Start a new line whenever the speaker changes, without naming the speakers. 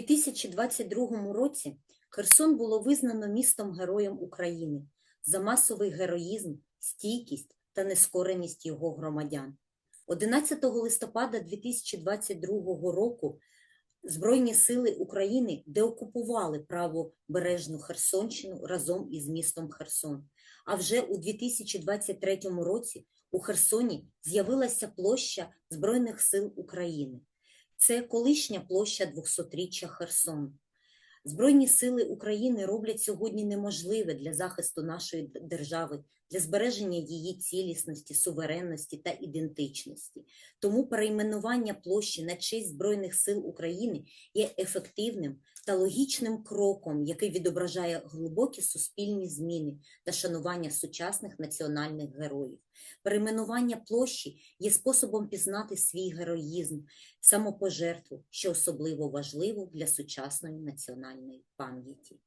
2022 році Херсон було визнано містом Героєм України за масовий героїзм, стійкість та нескореність його громадян. 11 листопада 2022 року Збройні сили України деокупували правобережну Херсонщину разом із містом Херсон. А вже у 2023 році у Херсоні з'явилася площа Збройних сил України. Це колишня площа 200-річчя Херсону. Збройні сили України роблять сьогодні неможливе для захисту нашої держави, для збереження її цілісності, суверенності та ідентичності. Тому перейменування площі на честь Збройних сил України є ефективним та логічним кроком, який відображає глибокі суспільні зміни та шанування сучасних національних героїв. Перейменування площі є способом пізнати свій героїзм, самопожертву, що особливо важливо для сучасної національної пам'яті.